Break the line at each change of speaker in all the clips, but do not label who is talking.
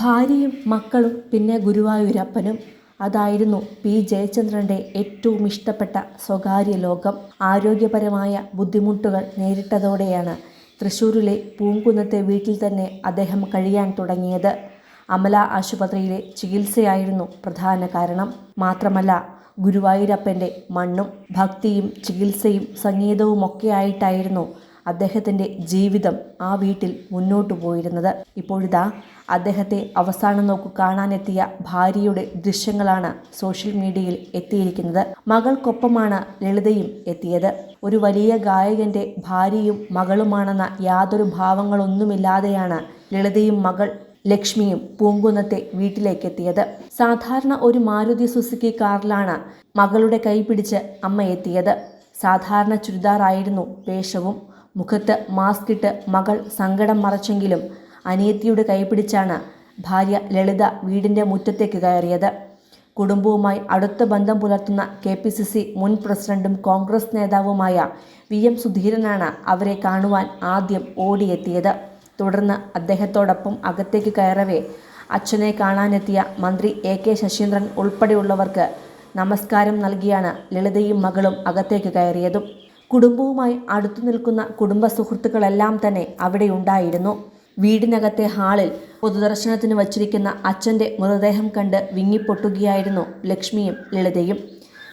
ഭാര്യയും മക്കളും പിന്നെ ഗുരുവായൂരപ്പനും. അതായിരുന്നു പി. ജയചന്ദ്രന്റെ ഏറ്റവും ഇഷ്ടപ്പെട്ട സ്വകാര്യ ലോകം. ആരോഗ്യപരമായ ബുദ്ധിമുട്ടുകൾ നേരിട്ടതോടെയാണ് തൃശ്ശൂരിലെ പൂങ്കുന്നത്തെ വീട്ടിൽ തന്നെ അദ്ദേഹം കഴിയാൻ തുടങ്ങിയത്. അമല ആശുപത്രിയിലെ ചികിത്സയായിരുന്നു പ്രധാന കാരണം. മാത്രമല്ല ഗുരുവായൂരപ്പന്റെ മണ്ണും ഭക്തിയും ചികിത്സയും സംഗീതവുമൊക്കെയായിട്ടായിരുന്നു അദ്ദേഹത്തിന്റെ ജീവിതം ആ വീട്ടിൽ മുന്നോട്ടു പോയിരുന്നത്. ഇപ്പോഴിതാ അദ്ദേഹത്തെ അവസാനം നോക്കു കാണാനെത്തിയ ഭാര്യയുടെ ദൃശ്യങ്ങളാണ് സോഷ്യൽ മീഡിയയിൽ എത്തിയിരിക്കുന്നത്. മകൾക്കൊപ്പമാണ് ലളിതയും എത്തിയത്. ഒരു വലിയ ഗായകന്റെ ഭാര്യയും മകളുമാണെന്ന യാതൊരു ഭാവങ്ങളൊന്നുമില്ലാതെയാണ് ലളിതയും മകൾ ലക്ഷ്മിയും പൂങ്കുന്നത്തെ വീട്ടിലേക്കെത്തിയത്. സാധാരണ ഒരു മാരുതി സുസുക്കി കാറിലാണ് മകളുടെ കൈ പിടിച്ച് അമ്മ എത്തിയത് സാധാരണ ചുരിദാറായിരുന്നു വേഷവും മുഖത്ത് മാസ്കിട്ട് മകൾ സങ്കടം മറച്ചെങ്കിലും അനിയത്തിയുടെ കൈപിടിച്ചാണ് ഭാര്യ ലളിത വീടിന്റെ മുറ്റത്തേക്ക് കയറിയത്. കുടുംബവുമായി അടുത്ത ബന്ധം പുലർത്തുന്ന കെ പി സി സി മുൻ പ്രസിഡന്റും കോൺഗ്രസ് നേതാവുമായ വി എം സുധീരനാണ് അവരെ കാണുവാൻ ആദ്യം ഓടിയെത്തിയത്. തുടർന്ന് അദ്ദേഹത്തോടൊപ്പം അകത്തേക്ക് കയറവേ അച്ഛനെ കാണാനെത്തിയ മന്ത്രി എ കെ ശശീന്ദ്രൻ ഉൾപ്പെടെയുള്ളവർക്ക് നമസ്കാരം നൽകിയാണ് ലളിതയും മകളും അകത്തേക്ക് കയറിയതും. കുടുംബവുമായി അടുത്തു നിൽക്കുന്ന കുടുംബ സുഹൃത്തുക്കളെല്ലാം തന്നെ അവിടെ ഉണ്ടായിരുന്നു. വീടിനകത്തെ ഹാളിൽ പൊതുദർശനത്തിന് വച്ചിരിക്കുന്ന അച്ഛന്റെ മൃതദേഹം കണ്ട് വിങ്ങിപ്പൊട്ടുകയായിരുന്നു ലക്ഷ്മിയും ലളിതയും.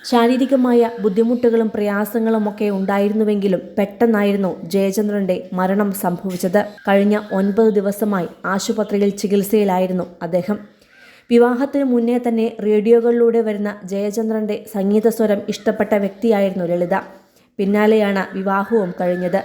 ശാരീരികമായ ബുദ്ധിമുട്ടുകളും പ്രയാസങ്ങളും ഒക്കെ ഉണ്ടായിരുന്നുവെങ്കിലും പെട്ടെന്നായിരുന്നു ജയചന്ദ്രന്റെ മരണം സംഭവിച്ചത്. കഴിഞ്ഞ ഒൻപത് ദിവസമായി ആശുപത്രിയിൽ ചികിത്സയിലായിരുന്നു അദ്ദേഹം. വിവാഹത്തിന് മുന്നേ തന്നെ റേഡിയോകളിലൂടെ വരുന്ന ജയചന്ദ്രന്റെ സംഗീതസ്വരം ഇഷ്ടപ്പെട്ട വ്യക്തിയായിരുന്നു ലളിത. പിന്നാലെയാണ് വിവാഹവും കഴിഞ്ഞത്.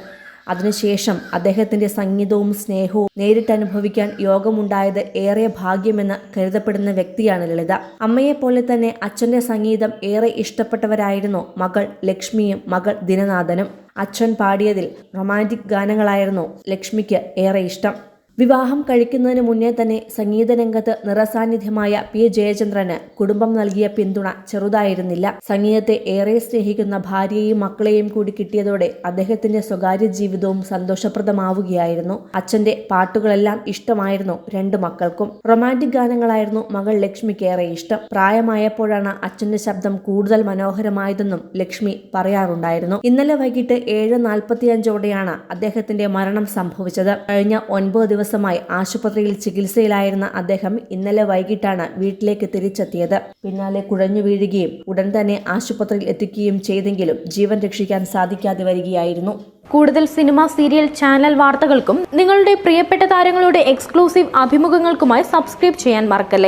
അതിനുശേഷം അദ്ദേഹത്തിന്റെ സംഗീതവും സ്നേഹവും നേരിട്ട് അനുഭവിക്കാൻ യോഗമുണ്ടായത് ഏറെ ഭാഗ്യമെന്ന് കരുതപ്പെടുന്ന വ്യക്തിയാണ് ലളിത. അമ്മയെപ്പോലെ തന്നെ അച്ഛന്റെ സംഗീതം ഏറെ ഇഷ്ടപ്പെട്ടവരായിരുന്നു മകൾ ലക്ഷ്മിയും മകൾ ദിനനാഥനും. അച്ഛൻ പാടിയതിൽ റൊമാന്റിക് ഗാനങ്ങളായിരുന്നു ലക്ഷ്മിക്ക് ഏറെ ഇഷ്ടം. വിവാഹം കഴിക്കുന്നതിന് മുന്നേ തന്നെ സംഗീത രംഗത്ത് നിറസാന്നിധ്യമായ പി. ജയചന്ദ്രന് കുടുംബം നൽകിയ പിന്തുണ ചെറുതായിരുന്നില്ല. സംഗീതത്തെ ഏറെ സ്നേഹിക്കുന്ന ഭാര്യയെയും മക്കളെയും കൂടി കിട്ടിയതോടെ അദ്ദേഹത്തിന്റെ സ്വകാര്യ ജീവിതവും സന്തോഷപ്രദമാവുകയായിരുന്നു. അച്ഛന്റെ പാട്ടുകളെല്ലാം ഇഷ്ടമായിരുന്നു രണ്ടു മക്കൾക്കും. റൊമാന്റിക് ഗാനങ്ങളായിരുന്നു മകൾ ലക്ഷ്മിക്ക് ഏറെ ഇഷ്ടം. പ്രായമായപ്പോഴാണ് അച്ഛന്റെ ശബ്ദം കൂടുതൽ മനോഹരമായതെന്നും ലക്ഷ്മി പറയാറുണ്ടായിരുന്നു. ഇന്നലെ വൈകിട്ട് ഏഴ് നാൽപ്പത്തിയഞ്ചോടെയാണ് അദ്ദേഹത്തിന്റെ മരണം സംഭവിച്ചത്. കഴിഞ്ഞ ഒൻപത് ദിവസമായി ആശുപത്രിയിൽ ചികിത്സയിലായിരുന്ന അദ്ദേഹം ഇന്നലെ വൈകിട്ടാണ് വീട്ടിലേക്ക് തിരിച്ചെത്തിയത്. പിന്നാലെ കുഴഞ്ഞു വീഴുകയും ഉടൻ തന്നെ ആശുപത്രിയിൽ എത്തിക്കുകയും ചെയ്തെങ്കിലും ജീവൻ രക്ഷിക്കാൻ സാധിക്കാതെ വരികയായിരുന്നു.
കൂടുതൽ സിനിമ സീരിയൽ ചാനൽ വാർത്തകൾക്കും നിങ്ങളുടെ പ്രിയപ്പെട്ട താരങ്ങളുടെ എക്സ്ക്ലൂസീവ് അഭിമുഖങ്ങൾക്കുമായി സബ്സ്ക്രൈബ് ചെയ്യാൻ മറക്കല്ലേ?